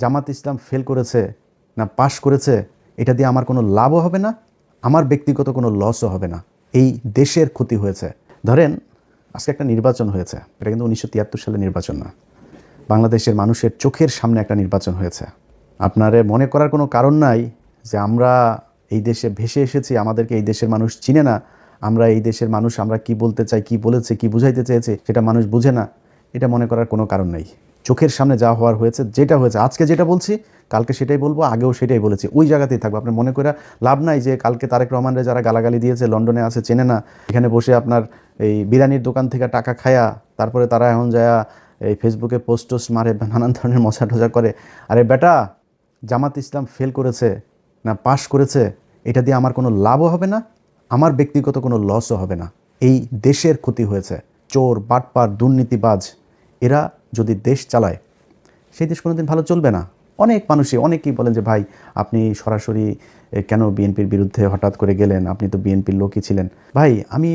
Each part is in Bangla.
জামাত ইসলাম ফেল করেছে না পাশ করেছে, এটা দিয়ে আমার কোনো লাভও হবে না, আমার ব্যক্তিগত কোনো লসও হবে না। এই দেশের ক্ষতি হয়েছে। ধরেন, আজকে একটা নির্বাচন হয়েছে, এটা কিন্তু উনিশশো তিয়াত্তর সালে নির্বাচন না। বাংলাদেশের মানুষের চোখের সামনে একটা নির্বাচন হয়েছে। আপনারে মনে করার কোনো কারণ নাই যে আমরা এই দেশে ভেসে এসেছি, আমাদেরকে এই দেশের মানুষ চিনে না, আমরা এই দেশের মানুষ, আমরা কি বলতে চাই, কি বলেছে, কি বুঝাইতে চেয়েছে, সেটা মানুষ বুঝে না, এটা মনে করার কোনো কারণ নেই। চোখের সামনে যা হওয়ার হয়েছে, যেটা হয়েছে, আজকে যেটা বলছি, কালকে সেটাই বলব, আগেও সেটাই বলেছি। ওই জায়গাতেই থাকব। আপনার মনে করে লাভ নাই যে কালকে তারেক রহমানরে যারা গালাগালি দিয়েছে, লন্ডনে আছে, চেনে না, এখানে বসে আপনার এই বিরিয়ানির দোকান থেকে টাকা খায়া, তারপরে তারা এখন যায়, এই ফেসবুকে পোস্ট টোস্ট মারে, নানান ধরনের মশা টজা করে। আরে বেটা, জামাত ইসলাম ফেল করেছে না পাশ করেছে, এটা দিয়ে আমার কোনো লাভও হবে না, আমার ব্যক্তিগত কোনো লসও হবে না। এই দেশের ক্ষতি হয়েছে। চোর, বাটপার, দুর্নীতিবাজ, এরা যদি দেশ চালায়, সেই দেশ কোনোদিন ভালো চলবে না। অনেক মানুষই, অনেকেই বলেন যে, ভাই, আপনি সরাসরি কেন বিএনপির বিরুদ্ধে হঠাৎ করে গেলেন? আপনি তো বিএনপির লোকই ছিলেন। ভাই, আমি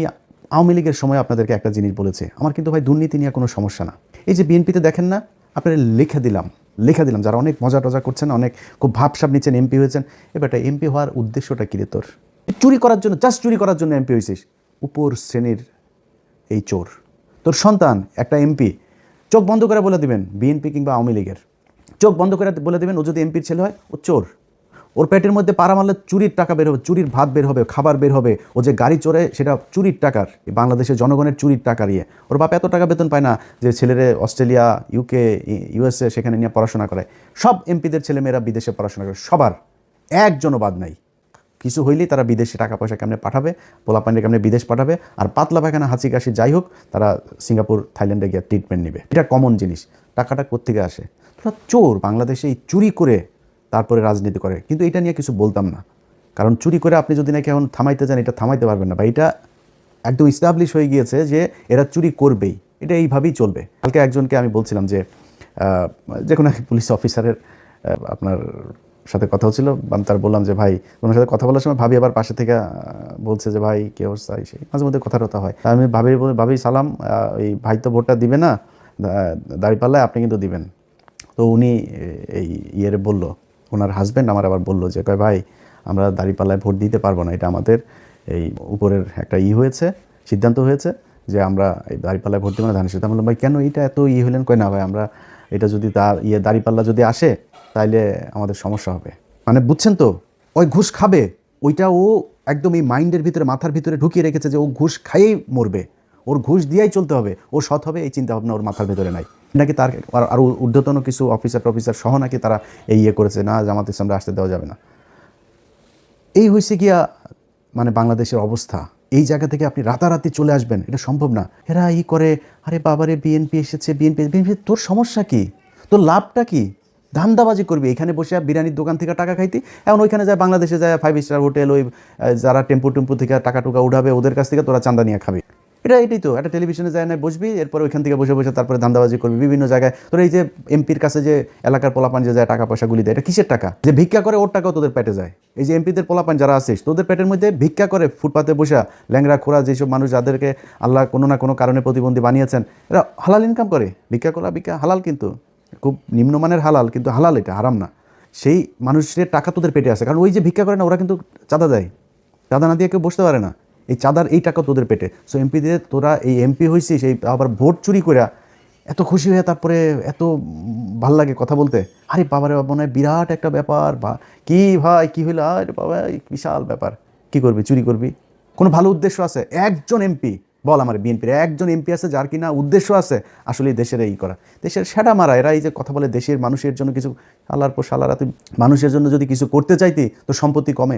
আওয়ামী লীগের সময় আপনাদেরকে একটা জিনিস বলেছে। আমার কিন্তু, ভাই, দুর্নীতি নিয়ে কোনো সমস্যা না। এই যে বিএনপিতে দেখেন না আপনাদের লিখে দিলাম লিখে দিলাম। যারা অনেক মজা টজা করছেন, অনেক খুব ভাবসাব নিচ্ছেন এমপি হয়েছেন এবারটা এমপি হওয়ার উদ্দেশ্যটা কী রে তোর? চুরি করার জন্য, জাস্ট চুরি করার জন্য এমপি হয়েছিস। উপর শ্রেণির এই চোর। তোর সন্তান, একটা এমপি চোখ বন্ধ করে বলে দিবেন, বিএনপি কিংবা আওয়ামী লীগের। চোখ বন্ধ করে বলে দেবেন, ও যদি এমপির ছেলে হয়, ও চোর। ওর পেটের মধ্যে পাড়া মারলে চুরির টাকা বের হবে, চুরির ভাত বের হবে, খাবার বের হবে, ও যে গাড়ি চড়ে সেটা চুরির টাকার বাংলাদেশের জনগণের চুরির টাকা ইয়ে ওর বাপ এত টাকা বেতন পায় না যে ছেলেরে অস্ট্রেলিয়া ইউকে ইউএসএ সেখানে নিয়ে পড়াশোনা করে। সব এমপিদের ছেলেমেয়েরা বিদেশে পড়াশোনা করে, সবার। একজনও বাদ নাই। কিছু হইলেই তারা বিদেশে টাকা পয়সা কেমনে পাঠাবে পোলাপানির কেমনে বিদেশ পাঠাবে, আর পাতলা পায়খানা হাঁচি কাশি যাই হোক, তারা সিঙ্গাপুর, থাইল্যান্ডে গিয়ে ট্রিটমেন্ট নেবে। এটা কমন জিনিস, টাকাটা কোত্থেকে আসে? তোরা চোর বাংলাদেশে এই চুরি করে তারপরে রাজনীতি করে। কিন্তু এটা নিয়ে কিছু বলতাম না। কারণ চুরি করে আপনি যদি নাকি এখন থামাইতে চান, এটা থামাইতে পারবেন না। বা এটা একদম ইস্টাবলিশ হয়ে গিয়েছে যে এরা চুরি করবেই। এটা এইভাবেই চলবে। কালকে একজনকে আমি বলছিলাম যে যে কোনো এক পুলিশ অফিসারের আপনার সাথে কথা হচ্ছিল আমি তার বললাম যে, ভাই ওনার সাথে কথা বলার সময় ভাবি আবার পাশে থেকে বলছে যে, ভাই, কি অবস্থা? সেই, মাঝে মধ্যে কথা টথা হয় আমি ভাবি ভাবি, সালাম এই ভাই তো ভোটটা দিবে না দাঁড়িপাল্লায় আপনি কিন্তু দিবেন। তো উনি, এই ইয়ের বলল, ওনার হাজব্যান্ড আমার আবার বলল যে, কয় ভাই, আমরা দাঁড়িপাল্লায় ভোট দিতে পারব না, এটা আমাদের এই উপরের একটা ই হয়েছে, সিদ্ধান্ত হয়েছে যে, আমরা এই দাঁড়িপাল্লায় ভোট দেবো না। ধানের সাথে বললাম, ভাই, কেন এটা এত ই হলেন? কয়, না ভাই, আমরা, এটা যদি তার ইয়ে দাঁড়িপাল্লা যদি আসে তাইলে আমাদের সমস্যা হবে। মানে বুঝছেন তো, ওই ঘুষ খাবে, ওইটা ও একদম এই মাইন্ডের ভিতরে, মাথার ভিতরে ঢুকিয়ে রেখেছে যে ও ঘুষ খাইয়েই মরবে। ওর ঘুষ দিয়েই চলতে হবে, ও সৎ হবে, এই চিন্তা ভাবনা ওর মাথার ভেতরে নাই। নাকি তার আর- আরও ঊর্ধ্বতন কিছু অফিসার টফিসার সহ নাকি তারা এই ইয়ে করেছে, না, জামাত ইসলামরা আসতে দেওয়া যাবে না। এই হয়েছে গিয়া মানে বাংলাদেশের অবস্থা। এই জায়গা থেকে আপনি রাতারাতি চলে আসবেন, এটা সম্ভব না। এরা ই করে, আরে বাবারে, বিএনপি এসেছে, বিএনপি বিএনপি, তোর সমস্যা কি? তোর লাভটা কি? ধান্দাবাজি করবি। এখানে বসে বিরিয়ানির দোকান থেকে টাকা খাইতি। এখন ওইখানে যায় বাংলাদেশে যায় ফাইভ স্টার হোটেল ওই যারা টেম্পু টেম্পু থেকে টাকা টুকা উঠাবে, ওদের কাছ থেকে তোরা চান্দা নিয়ে খাবি। এটা এটাই তো, একটা টেলিভিশনে যায় না, বসবি, এরপর ওইখান থেকে বসে বসে তারপরে ধান্দাবাজি করবি। বিভিন্ন জায়গায় তোর এই যে এমপির কাছে যে এলাকার পোলাপান যে যায়, টাকা পয়সা গুলি দেয়, এটা কিসের টাকা? যে ভিক্ষা করে, ওর টাকাও তোদের পেটে যায়। এই যে এমপিদের পোলাপান যারা আছিস তোদের পেটের মধ্যে ভিক্ষা করে, ফুটপাতে বসা ল্যাংরা খোড়া যেসব মানুষ যাদেরকে আল্লাহ কোনো না কোনো কারণে প্রতিবন্ধী বানিয়েছেন, এরা হালাল ইনকাম করে। ভিক্ষা করা ভিক্ষা হালাল কিন্তু। খুব নিম্নমানের হালাল, কিন্তু হালাল এটা, হারাম না। সেই মানুষের টাকা তোদের পেটে আছে। কারণ ওই যে ভিক্ষা করে না, ওরা কিন্তু চাঁদা দেয়। চাঁদা না দিয়ে কেউ বসতে পারে না। এই চাঁদার এই টাকা তোদের পেটে। সো এমপি দিয়ে তোরা এই এমপি হয়েছিস এই আবার ভোট চুরি করে এত খুশি হয়ে তারপরে এত ভালো লাগে কথা বলতে। আরে বাবারে, বাবা, মনে বিরাট একটা ব্যাপার। বা, কি ভাই, কি হইল? আরে বাবা বিশাল ব্যাপার। কি করবি? চুরি করবি? কোনো ভালো উদ্দেশ্য আছে? একজন এমপি বল আমার বিএনপির একজন এমপি আছে যার কিনা উদ্দেশ্য আছে আসলে দেশের এই করা। দেশের সেটা মারা, এরা এই যে কথা বলে দেশের মানুষের জন্য কিছু, আল্লাহর পর সালারা তুই মানুষের জন্য যদি কিছু করতে চাইতি, তো সম্পত্তি কমে।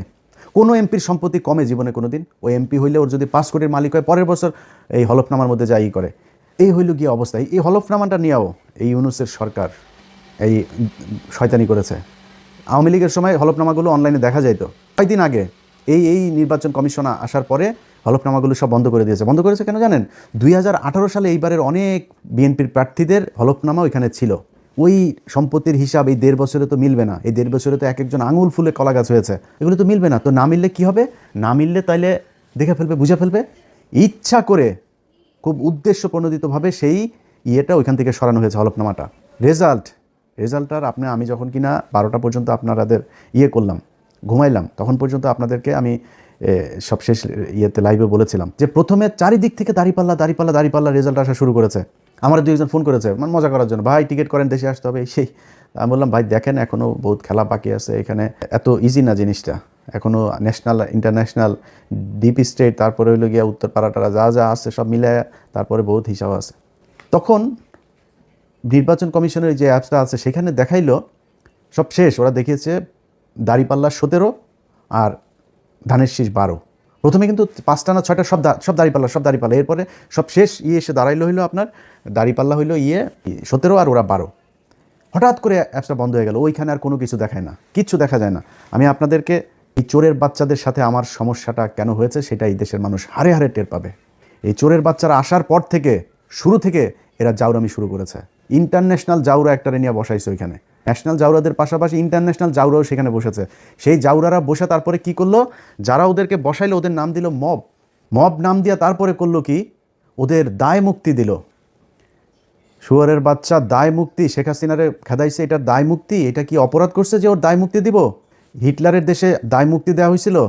কোনো এমপির সম্পত্তি কমে জীবনে কোনো দিন ওই এমপি হইলে ওর যদি পাঁচ কোটির মালিক হয়, পরের বছর এই হলফনামার মধ্যে যাই করে। এই হইল গিয়ে অবস্থা। এই হলফনামাটা নিয়েও এই ইউনুসের সরকার, এই শয়তানি করেছে। আওয়ামী লীগের সময় হলফনামাগুলো অনলাইনে দেখা যাইতো। কয়েকদিন আগে এই এই নির্বাচন কমিশন আসার পরে হলফনামাগুলো সব বন্ধ করে দিয়েছে। বন্ধ করেছে কেন জানেন? দুই হাজার আঠেরো সালে এইবারের অনেক বিএনপির প্রার্থীদের হলফনামা ওইখানে ছিল। ওই সম্পত্তির হিসাব এই দেড় বছরে তো মিলবে না। এই দেড় বছরে তো এক একজন আঙুল ফুলে কলা গাছ হয়েছে। এগুলো তো মিলবে না। তো না মিললে কি হবে? না মিললে তাইলে দেখে ফেলবে, বুঝে ফেলবে? ইচ্ছা করে, খুব উদ্দেশ্য প্রণোদিতভাবে সেই ইয়েটা ওইখান থেকে সরানো হয়েছে হলফনামাটা। রেজাল্ট রেজাল্টটার আপনি, আমি যখন কিনা বারোটা পর্যন্ত আপনাদের ইয়ে করলাম, ঘুমাইলাম, তখন পর্যন্ত আপনাদেরকে আমি সবশেষ ইয়েতে লাইভে বলেছিলাম যে প্রথমে চারিদিক থেকে দাঁড়িপাল্লা দাঁড়িপাল্লা দাঁড়িপাল্লা রেজাল্ট আসা শুরু করেছে। আমার দুইজন ফোন করেছে মানে মজা করার জন্য। ভাই টিকিট করেন, দেশে আসতে হবে। সেই, আমি বললাম, ভাই, দেখেন এখনও বহুত খেলা বাকি আছে এখানে। এত ইজি না জিনিসটা। এখনও ন্যাশনাল ইন্টারন্যাশনাল ডিপ স্টেট তারপরে হইল গিয়া উত্তরপাড়াটারা যা যা আছে সব মিলে তারপরে বহুত হিসাব আছে। তখন নির্বাচন কমিশনের যে অ্যাপসটা আছে, সেখানে দেখাইলো সব শেষ ওরা দেখিয়েছে দাড়িপাল্লা সতেরো আর ধানের শীষ বারো। প্রথমে কিন্তু পাঁচটা না ছয়টা সব সব দাঁড়িপাল্লা, সব দাড়িপাল্লা। এরপরে সব শেষ ইয়ে এসে দাঁড়াইলো হইল আপনার দাঁড়িপাল্লা হইল ইয়ে সতেরো আর ওরা বারো। হঠাৎ করে অ্যাপসটা বন্ধ হয়ে গেল, ওইখানে আর কোনো কিছু দেখায় না, কিচ্ছু দেখা যায় না। আমি আপনাদেরকে এই চোরের বাচ্চাদের সাথে আমার সমস্যাটা কেন হয়েছে সেটা এই দেশের মানুষ হারে হারে টের পাবে। এই চোরের বাচ্চারা আসার পর থেকে, শুরু থেকে এরা জাউরামি শুরু করেছে। ইন্টারন্যাশনাল জাউরা একটা নিয়ে বসাইছে ওইখানে। ন্যাশনাল জাউরাদের পাশাপাশি ইন্টারন্যাশনাল জাউরাও সেখানে বসেছে। সেই জাউরারা বসে তারপরে কি করল? যারা ওদেরকে বসাইলো, ওদের নাম দিল মব। মব নাম দিয়া তারপরে করল কি? ওদের দায় মুক্তি দিল। শুয়ারের বাচ্চা দায় মুক্তি, শেখ হাসিনারে খেদাইছে এটার দায় মুক্তি, এটা কি অপরাধ করছে যে ওর দায় মুক্তি দিব? হিটলারের দেশে দায় মুক্তি দেওয়া হয়েছিল?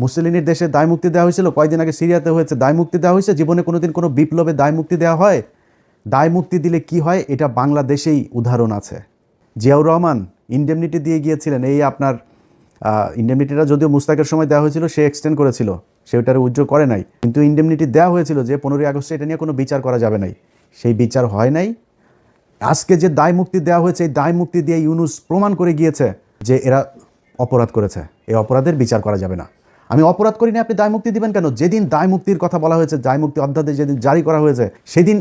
মুসলিনের দেশে দায় মুক্তি দেওয়া হয়েছিল? কয়দিন আগে সিরিয়াতে হয়েছে, দায় মুক্তি দেওয়া হয়েছে? জীবনে কোনোদিন কোনো বিপ্লবে দায় মুক্তি দেওয়া হয়? দায় মুক্তি দিলে কি হয়? এটা বাংলাদেশেই উদাহরণ আছে। জিয়াউর রহমান ইন্ডেমনিটি দিয়ে গিয়েছিলেন। এই আপনার ইন্ডেমনিটিটা যদিও মুস্তাকের সময় দেওয়া হয়েছিল, সে এক্সটেন্ড করেছিল। সে ওটারে উজ্জ্বল করে নাই। কিন্তু ইন্ডেমনিটি দেওয়া হয়েছিল যে পনেরোই আগস্টে এটা নিয়ে কোনো বিচার করা যাবে নাই। সেই বিচার হয় নাই। আজকে যে দায় মুক্তি দেওয়া হয়েছে, এই দায় মুক্তি দিয়ে ইউনুস প্রমাণ করে গিয়েছে যে এরা অপরাধ করেছে। এই অপরাধের বিচার করা যাবে না। আমি অপরাধ করি না আপনি দায় মুক্তি দিবেন কেন? যেদিন দায় মুক্তির কথা বলা হয়েছে, দায় মুক্তি অধ্যাদেশ যেদিন জারি করা হয়েছে, সেদিন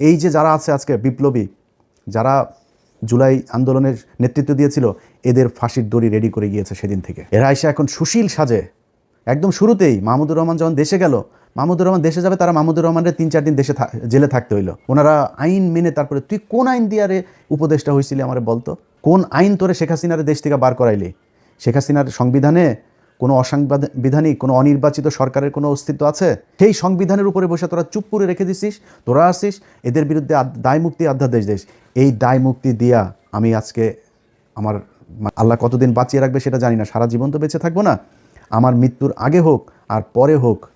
এই যে যারা আছে আজকে বিপ্লবী, যারা জুলাই আন্দোলনের নেতৃত্ব দিয়েছিল, এদের ফাঁসির দড়ি রেডি করে গিয়েছে সেদিন থেকে। এরা এসে এখন সুশীল সাজে। একদম শুরুতেই মাহমুদুর রহমান যখন দেশে গেল, মাহমুদুর রহমান দেশে যাবে, তারা মাহমুদুর রহমানের তিন চার দিন দেশে জেলে থাকতে হইল। ওনারা আইন মেনে তারপরে, তুই কোন আইন দিয়ে আরে উপদেশটা হয়েছিলি আমার বলতো? কোন আইন তোরে শেখ হাসিনারে দেশ থেকে বার করাইলি? শেখ হাসিনার সংবিধানে কোনো অসাংবিধানিক কোনো অনির্বাচিত সরকারের কোনো অস্তিত্ব আছে? সেই সংবিধানের উপরে বসে তোরা চুপ করে রেখে দিছিস, তোরা আসিস, এদের বিরুদ্ধে আদ- দায় মুক্তি অধ্যাদেশ দেশ এই দায় মুক্তি দিয়া আমি আজকে আমার আল্লাহ কতদিন বাঁচিয়ে রাখবে সেটা জানি না, সারা জীবন তো বেঁচে থাকব না। আমার মৃত্যুর আগে হোক আর পরে হোক,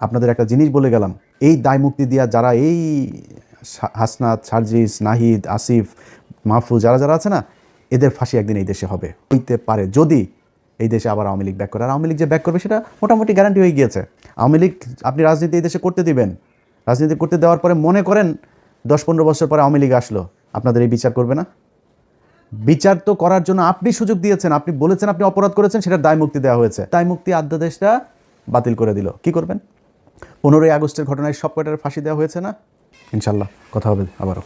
আপনাদের একটা জিনিস বলে গেলাম, এই দায় মুক্তি দিয়া যারা এই হাসনাত, সার্জিস, নাহিদ, আসিফ, মাহফুজ, যারা যারা আছে না, এদের ফাঁসি একদিন এই দেশে হবে, হইতে পারে। যদি এই দেশে আবার আওয়ামী লীগ ব্যাক করে। আর আওয়ামী লীগ যে ব্যাক করবে সেটা মোটামুটি গ্যারান্টি হয়ে গিয়েছে। আওয়ামী লীগ, আপনি রাজনীতি এই দেশে করতে দিবেন। রাজনীতি করতে দেওয়ার পরে মনে করেন দশ পনেরো বছর পরে আওয়ামী লীগ আসলো। আপনাদের এই বিচার করবে না? বিচার তো করার জন্য আপনি সুযোগ দিয়েছেন। আপনি বলেছেন, আপনি অপরাধ করেছেন সেটার দায় মুক্তি দেওয়া হয়েছে। দায় মুক্তি আধ্যাদেশটা বাতিল করে দিল। কি করবেন? পনেরোই আগস্টের ঘটনায় সব কয়টার ফাঁসি দেওয়া হয়েছে না? ইনশাল্লাহ, কথা হবে আবারও।